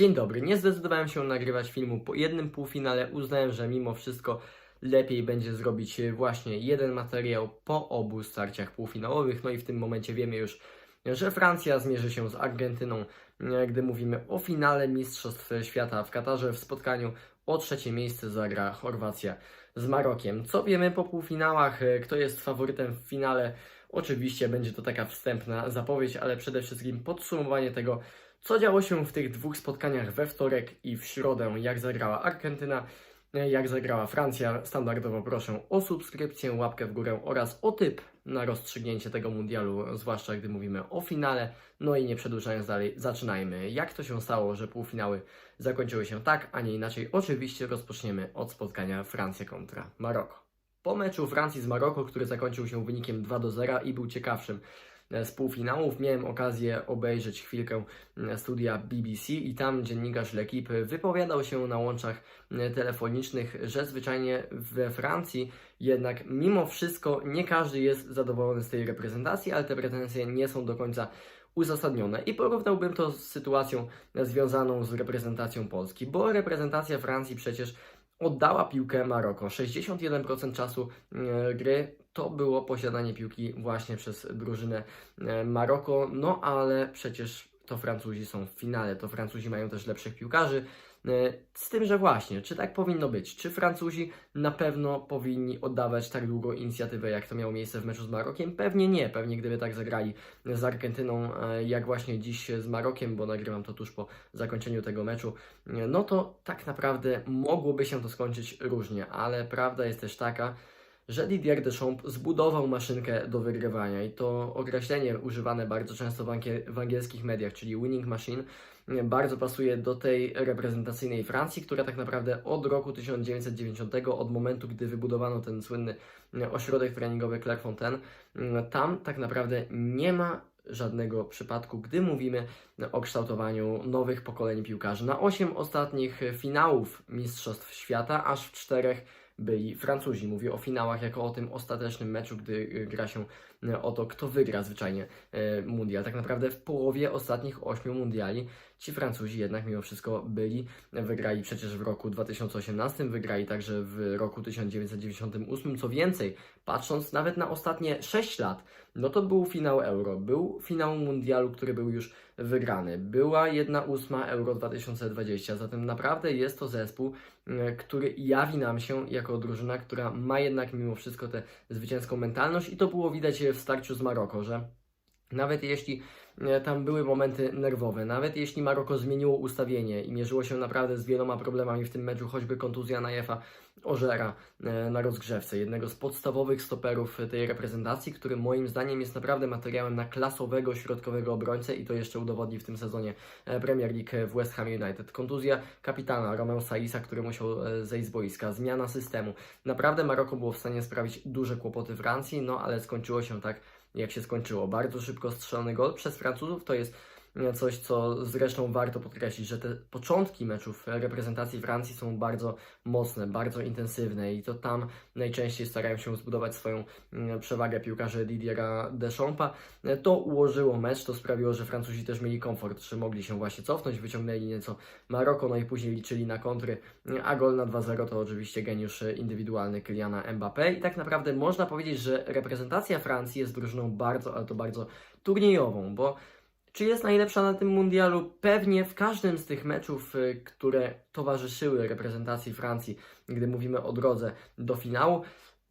Dzień dobry, nie zdecydowałem się nagrywać filmu po jednym półfinale. Uznałem, że mimo wszystko lepiej będzie zrobić właśnie jeden materiał po obu starciach półfinałowych. No i w tym momencie wiemy już, że Francja zmierzy się z Argentyną, gdy mówimy o finale Mistrzostw Świata w Katarze. W spotkaniu o trzecie miejsce zagra Chorwacja z Marokiem. Co wiemy po półfinałach? Kto jest faworytem w finale? Oczywiście będzie to taka wstępna zapowiedź, ale przede wszystkim podsumowanie tego, co działo się w tych dwóch spotkaniach we wtorek i w środę, jak zagrała Argentyna, jak zagrała Francja. Standardowo proszę o subskrypcję, łapkę w górę oraz o typ na rozstrzygnięcie tego mundialu, zwłaszcza gdy mówimy o finale. No i nie przedłużając dalej, zaczynajmy. Jak to się stało, że półfinały zakończyły się tak, a nie inaczej? Oczywiście rozpoczniemy od spotkania Francja kontra Maroko. Po meczu Francji z Maroko, który zakończył się wynikiem 2 do 0 i był ciekawszym z półfinałów, miałem okazję obejrzeć chwilkę e, studia BBC i tam dziennikarz L'Equipe wypowiadał się na łączach e, telefonicznych, że zwyczajnie we Francji jednak mimo wszystko nie każdy jest zadowolony z tej reprezentacji, ale te pretensje nie są do końca uzasadnione. I porównałbym to z sytuacją związaną z reprezentacją Polski, bo reprezentacja Francji przecież oddała piłkę Maroko. 61% czasu e, gry to było posiadanie piłki właśnie przez drużynę e, Maroko, no ale przecież to Francuzi są w finale, to Francuzi mają też lepszych piłkarzy. E, Z tym, że właśnie, czy tak powinno być? Czy Francuzi na pewno powinni oddawać tak długo inicjatywę, jak to miało miejsce w meczu z Marokiem? Pewnie nie. Pewnie gdyby tak zagrali z Argentyną, e, jak właśnie dziś z Marokiem, bo nagrywam to tuż po zakończeniu tego meczu, no to tak naprawdę mogłoby się to skończyć różnie, ale prawda jest też taka, że Didier Deschamps zbudował maszynkę do wygrywania i to określenie używane bardzo często w, angie- w angielskich mediach, czyli winning machine, bardzo pasuje do tej reprezentacyjnej Francji, która tak naprawdę od roku 1990, od momentu, gdy wybudowano ten słynny ośrodek treningowy Clairefontaine, tam tak naprawdę nie ma żadnego przypadku, gdy mówimy o kształtowaniu nowych pokoleń piłkarzy. Na 8 ostatnich finałów Mistrzostw Świata, aż w czterech byli Francuzi. Mówię o finałach jako o tym ostatecznym meczu, gdy y, gra się o to, kto wygra zwyczajnie y, mundial. Tak naprawdę w połowie ostatnich ośmiu mundiali ci Francuzi jednak mimo wszystko byli. Wygrali przecież w roku 2018, wygrali także w roku 1998. Co więcej, patrząc nawet na ostatnie 6 lat, no to był finał Euro, był finał mundialu, który był już wygrany. Była jedna ósma Euro 2020, zatem naprawdę jest to zespół, e, który jawi nam się jako drużyna, która ma jednak mimo wszystko tę zwycięską mentalność i to było widać w starciu z Maroko, że nawet jeśli tam były momenty nerwowe, nawet jeśli Maroko zmieniło ustawienie i mierzyło się naprawdę z wieloma problemami w tym meczu, choćby kontuzja Najefa Ożera e, na rozgrzewce, jednego z podstawowych stoperów tej reprezentacji, który moim zdaniem jest naprawdę materiałem na klasowego środkowego obrońcę i to jeszcze udowodni w tym sezonie e, Premier League w West Ham United. Kontuzja kapitana Romeo Saisa, który musiał e, zejść z boiska, zmiana systemu. Naprawdę Maroko było w stanie sprawić duże kłopoty Francji, no ale skończyło się tak, jak się skończyło. Bardzo szybko strzelony gol przez Francuzów to jest coś, co zresztą warto podkreślić, że te początki meczów reprezentacji Francji są bardzo mocne, bardzo intensywne i to tam najczęściej starają się zbudować swoją mm, przewagę piłkarze Didiera Deschampa. To ułożyło mecz, to sprawiło, że Francuzi też mieli komfort, że mogli się właśnie cofnąć, wyciągnęli nieco Maroko, no i później liczyli na kontry, a gol na 2-0 to oczywiście geniusz indywidualny Kyliana Mbappé i tak naprawdę można powiedzieć, że reprezentacja Francji jest drużyną bardzo, ale to bardzo turniejową, bo czy jest najlepsza na tym mundialu? Pewnie w każdym z tych meczów, y, które towarzyszyły reprezentacji Francji, gdy mówimy o drodze do finału,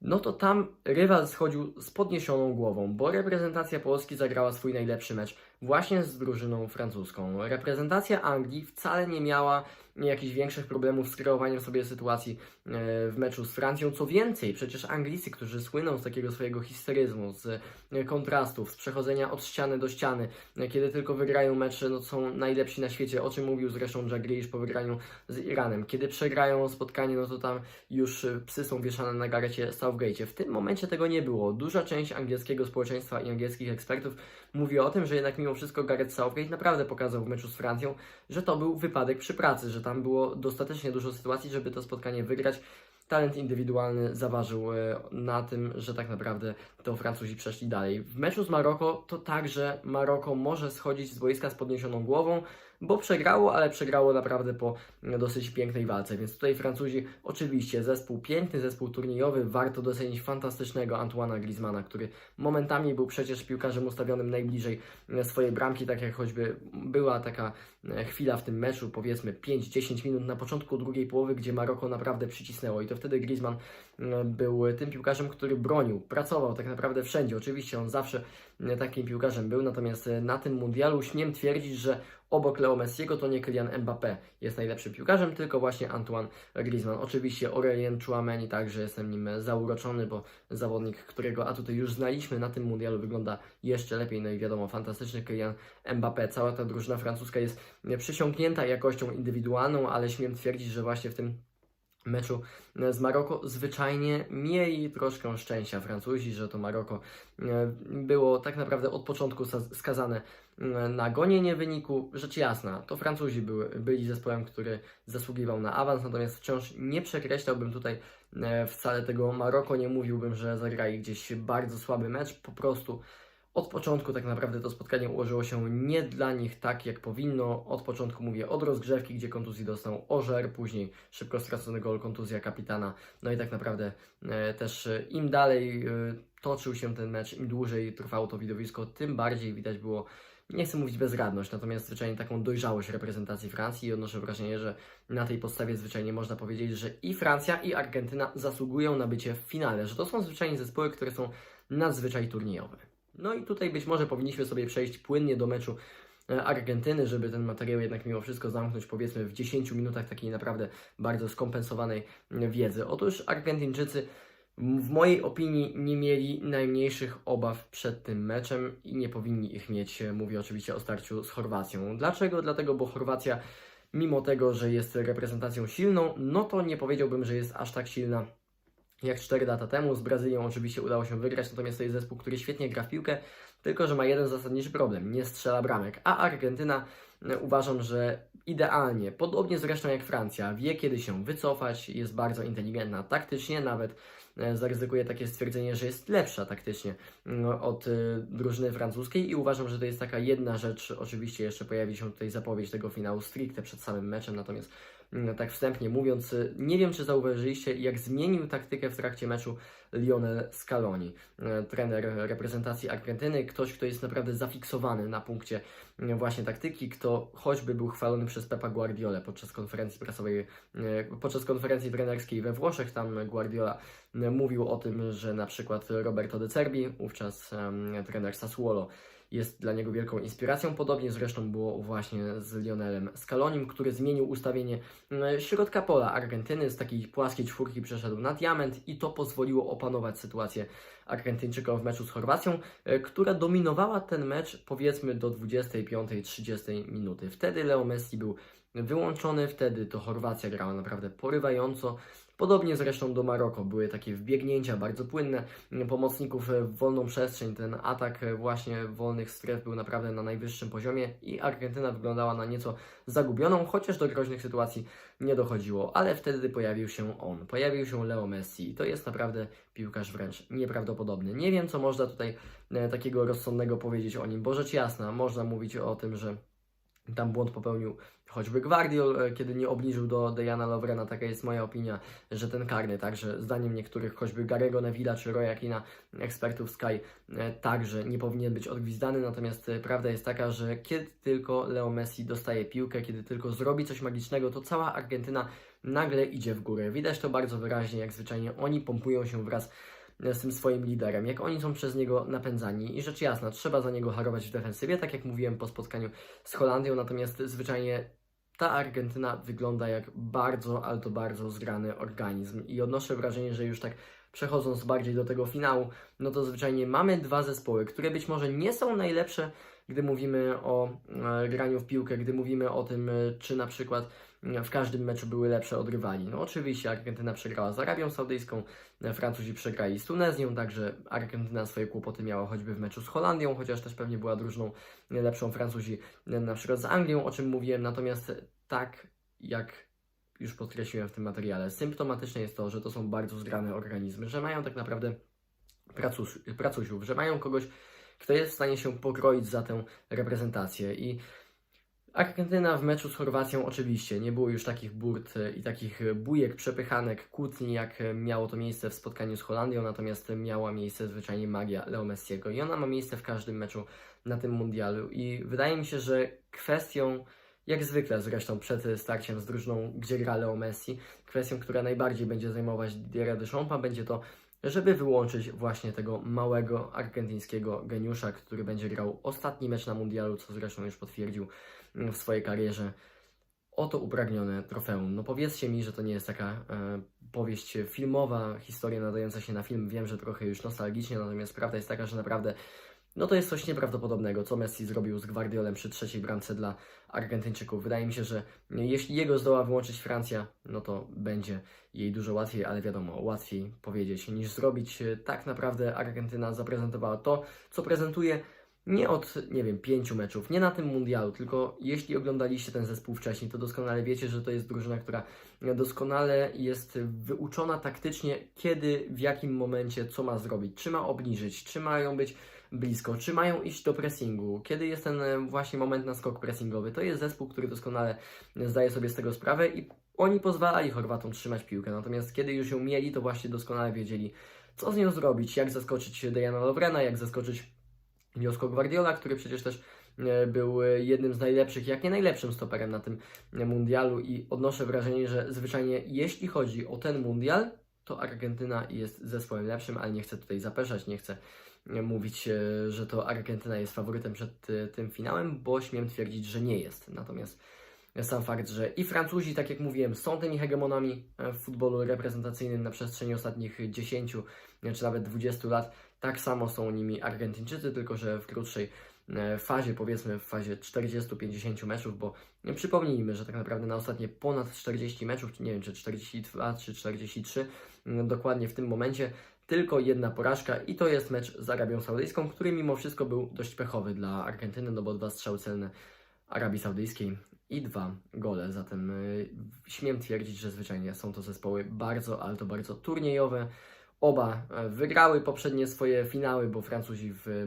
no to tam rywal schodził z podniesioną głową, bo reprezentacja Polski zagrała swój najlepszy mecz właśnie z drużyną francuską. Reprezentacja Anglii wcale nie miała jakichś większych problemów z kreowaniem sobie sytuacji e, w meczu z Francją. Co więcej, przecież Anglicy, którzy słyną z takiego swojego histeryzmu, z e, kontrastów, z przechodzenia od ściany do ściany, e, kiedy tylko wygrają mecze, no są najlepsi na świecie, o czym mówił zresztą Jack Grealish po wygraniu z Iranem. Kiedy przegrają spotkanie, no to tam już psy są wieszane na garecie Southgate. W tym momencie tego nie było. Duża część angielskiego społeczeństwa i angielskich ekspertów mówi o tym, że jednak mimo wszystko Gareth Southgate naprawdę pokazał w meczu z Francją, że to był wypadek przy pracy, że tam było dostatecznie dużo sytuacji, żeby to spotkanie wygrać. Talent indywidualny zaważył e, na tym, że tak naprawdę to Francuzi przeszli dalej. W meczu z Maroko to także Maroko może schodzić z boiska z podniesioną głową, bo przegrało, ale przegrało naprawdę po dosyć pięknej walce. Więc tutaj Francuzi, oczywiście, zespół piękny, zespół turniejowy, warto docenić fantastycznego Antoana Griezmana, który momentami był przecież piłkarzem ustawionym najbliżej swojej bramki, tak jak choćby była taka e, chwila w tym meczu, powiedzmy 5-10 minut na początku drugiej połowy, gdzie Maroko naprawdę przycisnęło i to wtedy Griezmann był tym piłkarzem, który bronił, pracował tak naprawdę wszędzie. Oczywiście on zawsze e, takim piłkarzem był, natomiast na tym mundialu śmiem twierdzić, że obok Leo Messiego to nie Kylian Mbappé jest najlepszym piłkarzem, tylko właśnie Antoine Griezmann. Oczywiście Aurelien Chouameni także jestem nim zauroczony, bo zawodnik, którego atuty już znaliśmy na tym mundialu wygląda jeszcze lepiej, no i wiadomo, fantastyczny Kylian Mbappé. Cała ta drużyna francuska jest przysiągnięta jakością indywidualną, ale śmiem twierdzić, że właśnie w tym meczu z Maroko. Zwyczajnie mieli troszkę szczęścia Francuzi, że to Maroko e, było tak naprawdę od początku skazane e, na gonienie wyniku. Rzecz jasna, to Francuzi były, byli zespołem, który zasługiwał na awans, natomiast wciąż nie przekreślałbym tutaj e, wcale tego Maroko, nie mówiłbym, że zagrali gdzieś bardzo słaby mecz, po prostu od początku tak naprawdę to spotkanie ułożyło się nie dla nich tak, jak powinno. Od początku mówię od rozgrzewki, gdzie kontuzji dostał Ożer, później szybko stracony gol, kontuzja kapitana. No i tak naprawdę e, też e, im dalej e, toczył się ten mecz, im dłużej trwało to widowisko, tym bardziej widać było nie chcę mówić bezradność, natomiast zwyczajnie taką dojrzałość reprezentacji Francji i odnoszę wrażenie, że na tej podstawie zwyczajnie można powiedzieć, że i Francja i Argentyna zasługują na bycie w finale, że to są zwyczajnie zespoły, które są nadzwyczaj turniejowe. No i tutaj być może powinniśmy sobie przejść płynnie do meczu e, Argentyny, żeby ten materiał jednak mimo wszystko zamknąć powiedzmy w 10 minutach takiej naprawdę bardzo skompensowanej wiedzy. Otóż Argentyńczycy w mojej opinii nie mieli najmniejszych obaw przed tym meczem i nie powinni ich mieć. Mówię oczywiście o starciu z Chorwacją. Dlaczego? Dlatego, bo Chorwacja, mimo tego, że jest reprezentacją silną, no to nie powiedziałbym, że jest aż tak silna jak 4 lata temu. Z Brazylią oczywiście udało się wygrać, natomiast to jest zespół, który świetnie gra w piłkę, tylko że ma jeden zasadniczy problem, nie strzela bramek. A Argentyna e, uważam, że idealnie, podobnie zresztą jak Francja, wie kiedy się wycofać, jest bardzo inteligentna taktycznie, nawet e, zaryzykuję takie stwierdzenie, że jest lepsza taktycznie no, od e, drużyny francuskiej i uważam, że to jest taka jedna rzecz, oczywiście jeszcze pojawi się tutaj zapowiedź tego finału stricte przed samym meczem, natomiast Mm, tak wstępnie mówiąc, y, nie wiem czy zauważyliście, jak zmienił taktykę w trakcie meczu Lionel Scaloni, y, trener reprezentacji Argentyny, ktoś, kto jest naprawdę zafiksowany na punkcie y, właśnie taktyki, kto choćby był chwalony przez Pepa Guardiola podczas konferencji prasowej, podczas konferencji trenerskiej we Włoszech, tam Guardiola mówił o tym, że na przykład Roberto De Cerbi, wówczas trener Sassuolo, jest dla niego wielką inspiracją. Podobnie zresztą było właśnie z Lionelem Scalonim, który zmienił ustawienie e, środka pola Argentyny. Z takiej płaskiej czwórki przeszedł na diament i to pozwoliło opanować sytuację Argentyńczykom w meczu z Chorwacją, e, która dominowała ten mecz powiedzmy do 25-30 minuty. Wtedy Leo Messi był wyłączony, wtedy to Chorwacja grała naprawdę porywająco. Podobnie zresztą do Maroko były takie wbiegnięcia bardzo płynne pomocników w wolną przestrzeń. Ten atak właśnie wolnych stref był naprawdę na najwyższym poziomie i Argentyna wyglądała na nieco zagubioną, chociaż do groźnych sytuacji nie dochodziło. Ale wtedy pojawił się on, pojawił się Leo Messi i to jest naprawdę piłkarz wręcz nieprawdopodobny. Nie wiem, co można tutaj e, takiego rozsądnego powiedzieć o nim, bo rzecz jasna, można mówić o tym, że tam błąd popełnił choćby Guardiol, e, kiedy nie obniżył do Dejana Lovrena, taka jest moja opinia, że ten karny, także zdaniem niektórych, choćby Garego Neville'a czy Roya Kina, ekspertów Sky, e, także nie powinien być odgwizdany, natomiast e, prawda jest taka, że kiedy tylko Leo Messi dostaje piłkę, kiedy tylko zrobi coś magicznego, to cała Argentyna nagle idzie w górę. Widać to bardzo wyraźnie, jak zwyczajnie oni pompują się wraz z tym swoim liderem, jak oni są przez niego napędzani? I rzecz jasna, trzeba za niego harować w defensywie, tak jak mówiłem po spotkaniu z Holandią, natomiast zwyczajnie ta Argentyna wygląda jak bardzo, ale to bardzo zgrany organizm. I odnoszę wrażenie, że już tak przechodząc bardziej do tego finału, no to zwyczajnie mamy dwa zespoły, które być może nie są najlepsze, gdy mówimy o e, graniu w piłkę, gdy mówimy o tym, e, czy na przykład w każdym meczu były lepsze od rywali. No oczywiście Argentyna przegrała z Arabią Saudyjską, Francuzi przegrali z Tunezją, także Argentyna swoje kłopoty miała choćby w meczu z Holandią, chociaż też pewnie była drużyną lepszą Francuzi na przykład z Anglią, o czym mówiłem, natomiast tak jak już podkreśliłem w tym materiale, symptomatyczne jest to, że to są bardzo zgrane organizmy, że mają tak naprawdę pracuś, pracusiów, że mają kogoś, kto jest w stanie się pokroić za tę reprezentację i Argentyna w meczu z Chorwacją oczywiście. Nie było już takich burt e, i takich e, bujek, przepychanek, kłótni, jak e, miało to miejsce w spotkaniu z Holandią, natomiast miała miejsce zwyczajnie magia Leo Messiego. I ona ma miejsce w każdym meczu na tym mundialu. I wydaje mi się, że kwestią, jak zwykle zresztą przed starciem z drużyną, gdzie gra Leo Messi, kwestią, która najbardziej będzie zajmować Didiera Deschampa, będzie to, żeby wyłączyć właśnie tego małego argentyńskiego geniusza, który będzie grał ostatni mecz na mundialu, co zresztą już potwierdził w swojej karierze oto upragnione trofeum. No powiedzcie mi, że to nie jest taka e, powieść filmowa, historia nadająca się na film. Wiem, że trochę już nostalgicznie, natomiast prawda jest taka, że naprawdę no to jest coś nieprawdopodobnego, co Messi zrobił z Guardiolem przy trzeciej bramce dla Argentyńczyków. Wydaje mi się, że jeśli jego zdoła wyłączyć Francja, no to będzie jej dużo łatwiej, ale wiadomo, łatwiej powiedzieć niż zrobić. Tak naprawdę Argentyna zaprezentowała to, co prezentuje nie od, nie wiem, pięciu meczów, nie na tym mundialu, tylko jeśli oglądaliście ten zespół wcześniej, to doskonale wiecie, że to jest drużyna, która doskonale jest wyuczona taktycznie, kiedy, w jakim momencie, co ma zrobić, czy ma obniżyć, czy mają być blisko, czy mają iść do pressingu, kiedy jest ten e, właśnie moment na skok pressingowy. To jest zespół, który doskonale zdaje sobie z tego sprawę i oni pozwalali Chorwatom trzymać piłkę, natomiast kiedy już ją mieli, to właśnie doskonale wiedzieli, co z nią zrobić, jak zaskoczyć Dejana Lovrena, jak zaskoczyć Josko Guardiola, który przecież też e, był e, jednym z najlepszych, jak nie najlepszym stoperem na tym mundialu i odnoszę wrażenie, że zwyczajnie jeśli chodzi o ten mundial, to Argentyna jest zespołem lepszym, ale nie chcę tutaj zapeszać, nie chcę mówić, e, że to Argentyna jest faworytem przed tym finałem, bo śmiem twierdzić, że nie jest. Natomiast sam fakt, że i Francuzi, tak jak mówiłem, są tymi hegemonami w futbolu reprezentacyjnym na przestrzeni ostatnich 10 czy nawet 20 lat, tak samo są nimi Argentyńczycy, tylko że w krótszej e, fazie, powiedzmy w fazie 40-50 meczów, bo przypomnijmy, że tak naprawdę na ostatnie ponad 40 meczów, nie wiem czy 42 czy 43, dokładnie w tym momencie, tylko jedna porażka i to jest mecz z Arabią Saudyjską, który mimo wszystko był dość pechowy dla Argentyny, no bo dwa strzały celne Arabii Saudyjskiej i dwa gole, zatem y, śmiem twierdzić, że zwyczajnie są to zespoły bardzo, ale to bardzo turniejowe, Oba e, wygrały poprzednie swoje finały, bo Francuzi w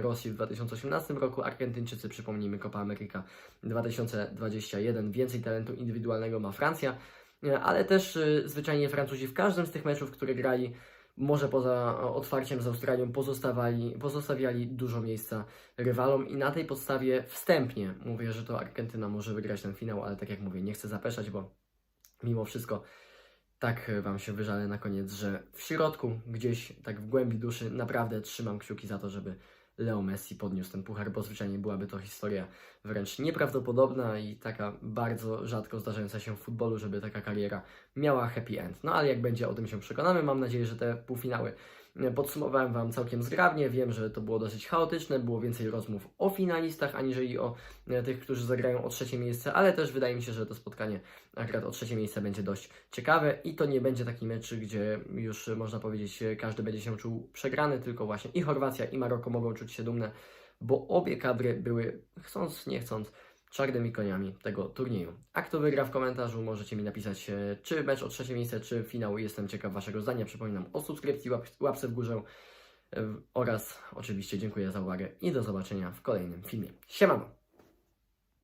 Rosji w 2018 roku, Argentyńczycy, przypomnijmy, Copa America 2021. Więcej talentu indywidualnego ma Francja, e, ale też e, zwyczajnie Francuzi w każdym z tych meczów, które grali, może poza otwarciem z Australią, pozostawali, pozostawiali dużo miejsca rywalom i na tej podstawie wstępnie mówię, że to Argentyna może wygrać ten finał, ale tak jak mówię, nie chcę zapeszać, bo mimo wszystko tak Wam się wyżalę na koniec, że w środku, gdzieś tak w głębi duszy, naprawdę trzymam kciuki za to, żeby Leo Messi podniósł ten puchar, bo zwyczajnie byłaby to historia wręcz nieprawdopodobna i taka bardzo rzadko zdarzająca się w futbolu, żeby taka kariera miała happy end. No ale jak będzie, o tym się przekonamy. Mam nadzieję, że te półfinały Podsumowałem Wam całkiem zgrabnie. Wiem, że to było dosyć chaotyczne, było więcej rozmów o finalistach, aniżeli o e, tych, którzy zagrają o trzecie miejsce, ale też wydaje mi się, że to spotkanie akurat o trzecie miejsce będzie dość ciekawe i to nie będzie taki mecz, gdzie już można powiedzieć, każdy będzie się czuł przegrany, tylko właśnie i Chorwacja, i Maroko mogą czuć się dumne, bo obie kadry były, chcąc, nie chcąc, czarnymi koniami tego turnieju. A kto wygra w komentarzu, możecie mi napisać, e, czy mecz o trzecie miejsce, czy finał. Jestem ciekaw Waszego zdania. Przypominam o subskrypcji, łap, łapce w górze e, oraz oczywiście dziękuję za uwagę i do zobaczenia w kolejnym filmie. Siemano!